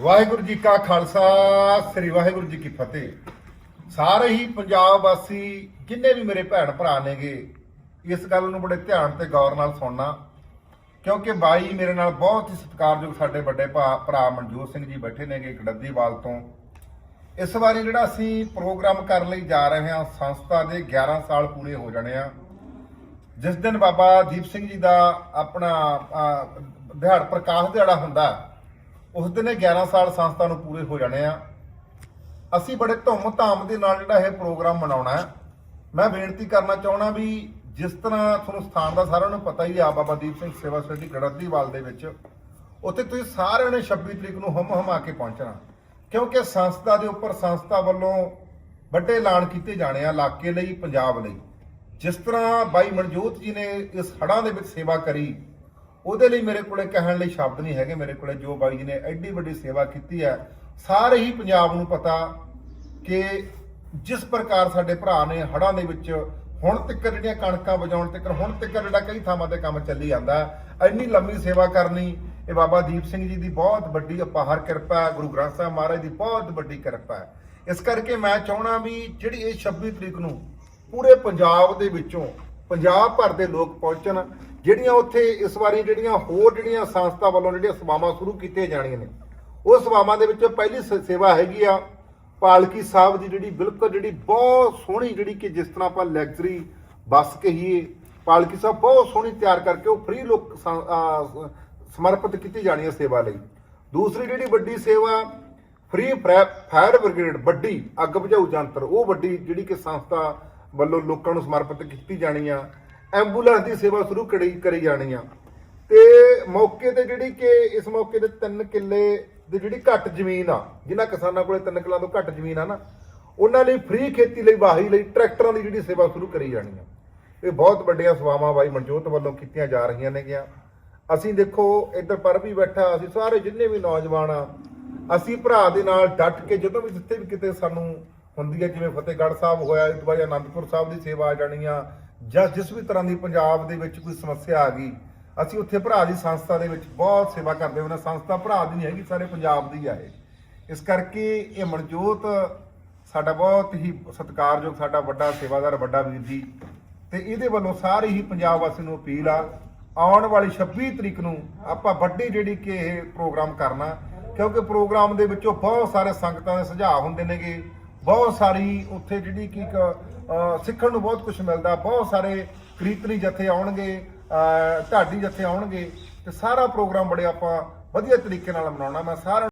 ਵਾਹਿਗੁਰੂ ਜੀ ਕਾ ਖਾਲਸਾ ਸ੍ਰੀ ਵਾਹਿਗੁਰੂ ਜੀ ਕੀ ਫਤਿਹ। ਸਾਰੇ ਹੀ ਪੰਜਾਬ ਵਾਸੀ ਜਿੰਨੇ ਵੀ ਮੇਰੇ ਭੈਣ ਭਰਾ ਨੇਗੇ ਇਸ ਗੱਲ ਨੂੰ ਬੜੇ ਧਿਆਨ ਤੇ ਗੌਰ ਨਾਲ ਸੁਣਨਾ। ਕਿਉਂਕਿ ਬਾਈ ਮੇਰੇ ਨਾਲ ਬਹੁਤ ਹੀ ਸਤਿਕਾਰਯੋਗ ਸਾਡੇ ਵੱਡੇ ਭਾ- ਭਰਾ ਮਨਜੋਤ ਸਿੰਘ ਜੀ ਬੈਠੇ ਨੇਗੇ ਗੜੱਦੀਵਾਲ ਤੋਂ। ਇਸ ਵਾਰੀ ਜਿਹੜਾ ਅਸੀਂ ਪ੍ਰੋਗਰਾਮ ਕਰਨ ਲਈ ਜਾ ਰਹੇ ਹਾਂ ਸੰਸਥਾ ਦੇ 11 ਸਾਲ ਪੂਰੇ ਹੋ ਜਾਣੇ ਆ। ਜਿਸ ਦਿਨ ਬਾਬਾ ਦੀਪ ਸਿੰਘ ਜੀ ਦਾ ਆਪਣਾ ਅਹ, ਦਿਹਾੜ ਪ੍ਰਕਾਸ਼ ਦਿਹਾੜਾ ਹੁੰਦਾ ਉਸ ਦਿਨ ਇਹ 11 ਸਾਲ ਸੰਸਥਾ ਨੂੰ ਪੂਰੇ ਹੋ ਜਾਣੇ ਆ। ਅਸੀਂ ਬੜੇ ਧੂਮ ਧਾਮ ਦੇ ਨਾਲ ਜਿਹੜਾ ਇਹ ਪ੍ਰੋਗਰਾਮ ਮਨਾਉਣਾ ਹੈ। ਮੈਂ ਬੇਨਤੀ ਕਰਨਾ ਚਾਹਣਾ ਵੀ ਜਿਸ ਤਰ੍ਹਾਂ ਤੁਹਾਨੂੰ ਸਥਾਨ ਦਾ ਸਾਰਿਆਂ ਨੂੰ ਪਤਾ ਹੀ ਆ, ਬਾਬਾ ਦੀਪ ਸਿੰਘ ਸੇਵਾ ਸੋਸਾਇਟੀ ਗੜਦੀਵਾਲ ਦੇ ਵਿੱਚ, ਉੱਥੇ ਤੁਸੀਂ ਸਾਰਿਆਂ ਨੇ 26 ਤਰੀਕ ਨੂੰ ਹਮ ਹਮਾ ਕੇ ਪਹੁੰਚਣਾ। ਕਿਉਂਕਿ ਸੰਸਥਾ ਦੇ ਉੱਪਰ ਸੰਸਥਾ ਵੱਲੋਂ ਵੱਡੇ ਐਲਾਨ ਕੀਤੇ ਜਾਣੇ ਆ ਇਲਾਕੇ ਲਈ, ਪੰਜਾਬ ਲਈ। ਜਿਸ ਤਰ੍ਹਾਂ ਬਾਈ ਮਨਜੋਤ ਜੀ ਨੇ ਇਸ ਹੜਾਂ ਦੇ ਵਿੱਚ ਸੇਵਾ ਕਰੀ ਉਹਦੇ ਲਈ ਮੇਰੇ ਕੋਲੇ ਕਹਿਣ ਲਈ ਸ਼ਬਦ ਨਹੀਂ ਹੈਗੇ ਮੇਰੇ ਕੋਲੇ ਜੋ ਬਾਈ ਜੀ ਨੇ ਐਡੀ ਵੱਡੀ ਸੇਵਾ ਕੀਤੀ ਹੈ, ਸਾਰੇ ਹੀ ਪੰਜਾਬ ਨੂੰ ਪਤਾ ਕਿ ਜਿਸ ਪ੍ਰਕਾਰ ਸਾਡੇ ਭਰਾ ਨੇ ਹੜਾਂ ਦੇ ਵਿੱਚ ਹੁਣ ਤੱਕ ਜਿਹੜੀਆਂ ਕਣਕਾਂ ਵਜਾਉਣ ਤੱਕ, ਹੁਣ ਤੱਕ ਜਿਹੜਾ ਕਈ ਥਾਵਾਂ ਤੇ ਕੰਮ ਚੱਲੀ ਜਾਂਦਾ ਹੈ। ਇੰਨੀ ਲੰਮੀ ਸੇਵਾ ਕਰਨੀ, ਇਹ ਬਾਬਾ ਦੀਪ ਸਿੰਘ ਜੀ ਦੀ ਬਹੁਤ ਵੱਡੀ ਅਪਾਹਰ ਕਿਰਪਾ ਹੈ, ਗੁਰੂ ਗ੍ਰੰਥ ਸਾਹਿਬ ਮਹਾਰਾਜ ਦੀ ਬਹੁਤ ਵੱਡੀ ਕਿਰਪਾ ਹੈ ਇਸ ਕਰਕੇ ਮੈਂ ਚਾਹਣਾ ਵੀ ਜਿਹੜੀ ਇਹ 26 ਤਰੀਕ ਨੂੰ ਪੂਰੇ ਪੰਜਾਬ ਦੇ ਵਿੱਚੋਂ, ਪੰਜਾਬ ਭਰ ਦੇ ਲੋਕ ਪਹੁੰਚਣ ਜਿਹੜੀਆਂ ਉੱਥੇ ਇਸ ਵਾਰੀ ਜਿਹੜੀਆਂ ਹੋਰ ਜਿਹੜੀਆਂ ਸੰਸਥਾ ਵੱਲੋਂ ਜਿਹੜੀਆਂ ਸੇਵਾਵਾਂ ਸ਼ੁਰੂ ਕੀਤੀਆਂ ਜਾਣੀਆਂ ਨੇ, ਉਹ ਸੇਵਾਵਾਂ ਦੇ ਵਿੱਚੋਂ ਪਹਿਲੀ ਸ- ਸੇਵਾ ਹੈਗੀ ਆ ਪਾਲਕੀ ਸਾਹਿਬ ਦੀ ਜਿਹੜੀ ਬਿਲਕੁਲ ਜਿਹੜੀ ਬਹੁਤ ਸੋਹਣੀ ਜਿਹੜੀ ਕਿ ਜਿਸ ਤਰ੍ਹਾਂ ਆਪਾਂ ਲੈਗਜ਼ਰੀ ਬੱਸ ਕਹੀਏ, ਪਾਲਕੀ ਸਾਹਿਬ ਬਹੁਤ ਸੋਹਣੀ ਤਿਆਰ ਕਰਕੇ ਉਹ ਫ੍ਰੀ ਲੋਕ ਸਮਰਪਿਤ ਕੀਤੀ ਜਾਣੀ ਹੈ ਸੇਵਾ ਲਈ। ਦੂਸਰੀ ਜਿਹੜੀ ਵੱਡੀ ਸੇਵਾ ਫ੍ਰੀ ਫਾਇਰ ਬ੍ਰਿਗੇਡ ਵੱਡੀ ਅੱਗ ਬੁਝਾਊ ਯੰਤਰ ਉਹ ਵੱਡੀ ਜਿਹੜੀ ਕਿ ਸੰਸਥਾ ਵੱਲੋਂ ਲੋਕਾਂ ਨੂੰ ਸਮਰਪਿਤ ਕੀਤੀ ਜਾਣੀ ਆ। ਐਂਬੂਲੈਂਸ ਦੀ ਸੇਵਾ ਸ਼ੁਰੂ ਕਰੀ ਕਰੀ ਜਾਣੀ ਆ। ਤੇ ਮੌਕੇ ਤੇ ਜਿਹੜੀ ਕਿ ਇਸ ਮੌਕੇ ਤੇ 3 ਕਿੱਲੇ ਦੀ ਜਿਹੜੀ ਘੱਟ ਜ਼ਮੀਨ ਆ, ਜਿਨ੍ਹਾਂ ਕਿਸਾਨਾਂ ਕੋਲੇ 3 ਕਿੱਲਾਂ ਤੋਂ ਘੱਟ ਜ਼ਮੀਨ ਆ ਨਾ, ਉਹਨਾਂ ਲਈ ਫ੍ਰੀ ਖੇਤੀ ਲਈ ਵਾਹੀ ਲਈ ਟਰੈਕਟਰਾਂ ਦੀ ਜਿਹੜੀ ਸੇਵਾ ਸ਼ੁਰੂ ਕਰੀ ਜਾਣੀ ਆ। ਇਹ ਬਹੁਤ ਵੱਡੀਆਂ ਸੇਵਾਵਾਂ ਬਾਈ ਮਨਜੋਤ ਵੱਲੋਂ ਕੀਤੀਆਂ ਜਾ ਰਹੀਆਂ ਨੇਗੀਆਂ। ਅਸੀਂ ਦੇਖੋ, ਇੱਧਰ ਪਰ ਵੀ ਬੈਠਾ, ਅਸੀਂ ਸਾਰੇ ਜਿੰਨੇ ਵੀ ਨੌਜਵਾਨ ਆ, ਅਸੀਂ ਭਰਾ ਦੇ ਨਾਲ ਡਟ ਕੇ ਜਦੋਂ ਵੀ ਜਿੱਥੇ ਵੀ ਕਿਤੇ ਸਾਨੂੰ ਹੁੰਦੀ ਹੈ ਜਿਵੇਂ ਫਤਿਹਗੜ੍ਹ ਸਾਹਿਬ ਹੋਇਆ, ਇਸ ਵਾਰ ਅਨੰਦਪੁਰ ਸਾਹਿਬ ਦੀ ਸੇਵਾ ਆ ਜਾਣੀ ਆ ਜਾਂ ਜਿਸ ਵੀ ਤਰ੍ਹਾਂ ਦੀ ਪੰਜਾਬ ਦੇ ਵਿੱਚ ਕੋਈ ਸਮੱਸਿਆ ਆ ਗਈ ਅਸੀਂ ਉੱਥੇ ਭਰਾ ਦੀ ਸੰਸਥਾ ਦੇ ਵਿੱਚ ਬਹੁਤ ਸੇਵਾ ਕਰਦੇ ਉਹਨਾਂ ਸੰਸਥਾ ਭਰਾ ਦੀ ਨਹੀਂ ਹੈਗੀ ਸਾਰੇ ਪੰਜਾਬ ਦੀ ਆ ਇਹ। ਇਸ ਕਰਕੇ ਇਹ ਮਨਜੋਤ ਸਾਡਾ ਬਹੁਤ ਹੀ ਸਤਿਕਾਰਯੋਗ ਸਾਡਾ ਵੱਡਾ ਸੇਵਾਦਾਰ ਵੱਡਾ ਵੀਰ ਜੀ। ਤੇ ਇਹਦੇ ਵੱਲੋਂ ਸਾਰੇ ਹੀ ਪੰਜਾਬ ਵਾਸੀ ਨੂੰ ਅਪੀਲ ਆ ਆਉਣ ਵਾਲੀ 26 ਤਰੀਕ ਨੂੰ ਆਪਾਂ ਵੱਡੀ ਜਿਹੜੀ ਕਿ ਇਹ ਪ੍ਰੋਗਰਾਮ ਕਰਨਾ ਕਿਉਂਕਿ ਪ੍ਰੋਗਰਾਮ ਦੇ ਵਿੱਚੋਂ ਬਹੁਤ ਸਾਰੇ ਸੰਗਤਾਂ ਦੇ ਸੁਝਾਅ ਹੁੰਦੇ ਨੇਗੇ। ਬਹੁਤ ਸਾਰੀ ਉੱਥੇ ਜਿਹੜੀ ਕਿ ਇੱਕ, ਸਿੱਖਣ ਨੂੰ ਬਹੁਤ ਕੁਝ ਮਿਲਦਾ। ਬਹੁਤ ਸਾਰੇ ਕੀਰਤਨੀ ਜਥੇ ਆਉਣਗੇ ਢਾਡੀ ਜਥੇ ਆਉਣਗੇ, ਤੇ ਸਾਰਾ ਪ੍ਰੋਗਰਾਮ ਬੜੇ ਆਪਾਂ ਵਧੀਆ ਤਰੀਕੇ ਨਾਲ ਮਨਾਉਣਾ। ਮੈਂ ਸਾਰਾ